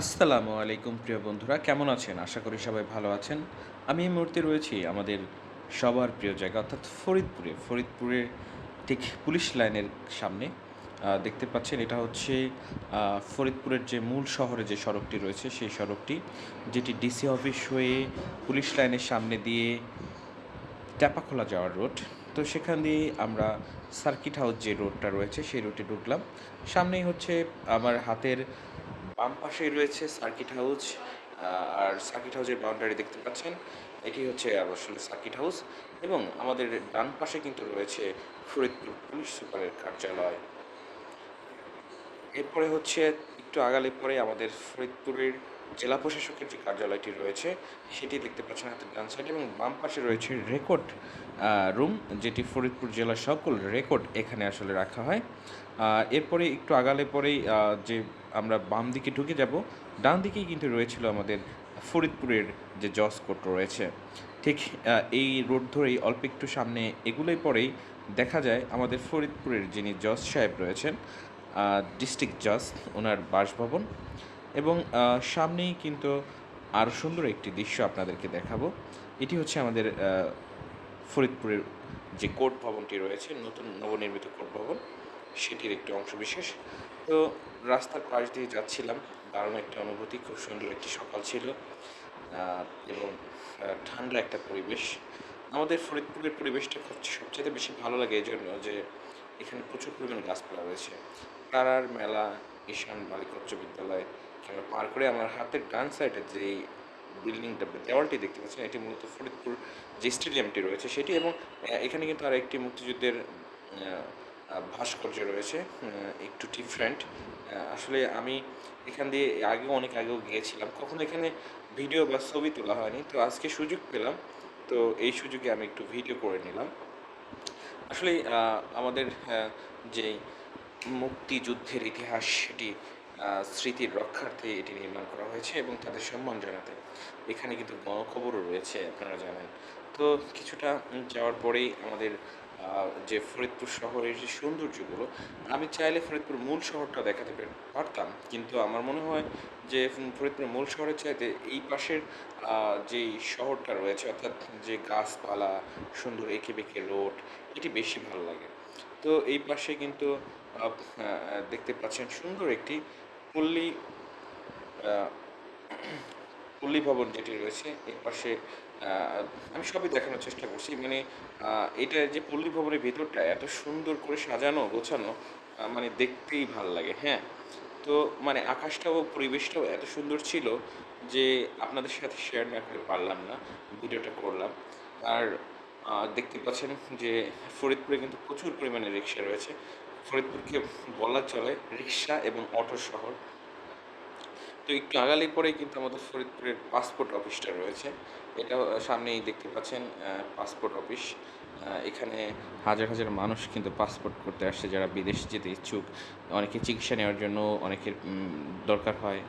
আসসালামু আলাইকুম, প্রিয় বন্ধুরা। কেমন আছেন? আশা করি সবাই ভালো আছেন। আমি এই মুহূর্তে রয়েছি আমাদের সবার প্রিয় জায়গা, অর্থাৎ ফরিদপুরে। ফরিদপুরে ঠিক পুলিশ লাইনের সামনে। দেখতে পাচ্ছেন, এটা হচ্ছে ফরিদপুরের যে মূল শহরে যে সড়কটি রয়েছে, সেই সড়কটি, যেটি ডিসি অফিস হয়ে পুলিশ লাইনের সামনে দিয়ে ট্যাপাখোলা যাওয়ার রোড। তো সেখান দিয়ে আমরা সার্কিট হাউস যে রোডটা রয়েছে, সেই রোডে ঢুকলাম। সামনেই হচ্ছে আমার হাতের বাম পাশেই রয়েছে সার্কিট হাউস আর সার্কিট হাউসের বাউন্ডারি দেখতে পাচ্ছেন। এটি হচ্ছে আসলে সার্কিট হাউস এবং আমাদের ডান পাশে কিন্তু রয়েছে ফরিদপুর পুলিশ সুপারের কার্যালয়। এরপরে হচ্ছে একটু আগালে পরে আমাদের ফরিদপুরের জেলা প্রশাসকের যে কার্যালয়টি রয়েছে, সেটি দেখতে পাচ্ছেন হাতের ডান সাইডে এবং বাম পাশে রয়েছে রেকর্ড রুম যেটি ফরিদপুর জেলার সকল রেকর্ড এখানে আসলে রাখা হয়। এরপরে একটু আগালে পরেই যে আমরা বাম দিকে ঢুকে যাব, ডান দিকেই কিন্তু রয়েছিল আমাদের ফরিদপুরের যে জজ কোর্ট রয়েছে। ঠিক এই রোড ধরেই অল্প একটু সামনে এগুলোই পরেই দেখা যায় আমাদের ফরিদপুরের যিনি জজ সাহেব রয়েছেন ডিস্ট্রিক্ট জজ ওনার বাসভবন। এবং সামনেই কিন্তু আরও সুন্দর একটি দৃশ্য আপনাদেরকে দেখাবো। এটি হচ্ছে আমাদের ফরিদপুরের যে কোর্ট ভবনটি রয়েছে, নতুন নবনির্মিত কোর্ট ভবন, সেটির একটি অংশ বিশেষ। তো রাস্তার পাশ দিয়ে যাচ্ছিলাম, দারুণ একটা অনুভূতি, খুব সুন্দর একটি সকাল ছিল এবং ঠান্ডা একটা পরিবেশ। আমাদের ফরিদপুরের পরিবেশটা সবচেয়ে বেশি ভালো লাগে এই জন্য যে এখানে প্রচুর পরিমাণে গাছপালা রয়েছে। তারার মেলা, ঈশান বালিকা উচ্চ বিদ্যালয় কিংবা পার করে আমার হাতের ডান সাইডে যে বিল্ডিংটা দেওয়ালটি দেখতে পাচ্ছেন, এটি মূলত ফরিদপুর যে স্টেডিয়ামটি রয়েছে সেটি এবং এখানে কিন্তু আর একটি মুক্তিযুদ্ধের ভাস্কর্য রয়েছে একটু ডিফারেন্ট আসলে আমি এখান দিয়ে আগেও, অনেক আগেও গিয়েছিলাম। কখনো এখানে ভিডিও বা ছবি তোলা হয়নি, তো আজকে সুযোগ পেলাম। তো এই সুযোগে আমি একটু ভিডিও করে নিলাম। আসলে আমাদের যে মুক্তিযুদ্ধের ইতিহাস, সেটি স্মৃতির রক্ষার্থে এটি নির্মাণ করা হয়েছে এবং তাদের সম্মান জানাতে। এখানে কিন্তু গণখবরও রয়েছে, আপনারা জানেন। তো কিছুটা যাওয়ার পরেই আমাদের যে ফরিদপুর শহরের যে সৌন্দর্যগুলো, আমি চাইলে ফরিদপুর মূল শহরটা দেখাতে পারতাম। কিন্তু আমার মনে হয় যে ফরিদপুর মূল শহরের চাইতে এই পাশের যেই শহরটা রয়েছে, অর্থাৎ যে গাছপালা, সুন্দর এঁকে বেঁকে রোড, এটি বেশি ভালো লাগে। তো এই পাশে কিন্তু দেখতে পাচ্ছেন সুন্দর একটি পল্লী পল্লী ভবন যেটি রয়েছে, এর পাশে আমি সবই দেখানোর চেষ্টা করছি। মানে এটা যে পল্লী ভবনের ভেতরটা এত সুন্দর করে সাজানো, গোছানো মানে দেখতেই ভালো লাগে হ্যাঁ? তো মানে আকাশটাও, পরিবেশটাও এত সুন্দর ছিল যে আপনাদের সাথে শেয়ার না করে পারলাম না, ভিডিওটা করলাম। আর দেখতে পাচ্ছেন যে ফরিদপুরে কিন্তু প্রচুর পরিমাণে রিক্সা রয়েছে। ফরিদপুরকে বলা চলে রিক্সা এবং অটো শহর। তো একটু আগালে পরেই কিন্তু আমাদের ফরিদপুরের পাসপোর্ট অফিসটা রয়েছে। এটা সামনেই দেখতে পাচ্ছেন পাসপোর্ট অফিস। এখানে হাজার হাজার মানুষ কিন্তু পাসপোর্ট করতে আসছে। যারা বিদেশ যেতে ইচ্ছুক, অনেকে চিকিৎসা নেওয়ার জন্য অনেকের দরকার হয়।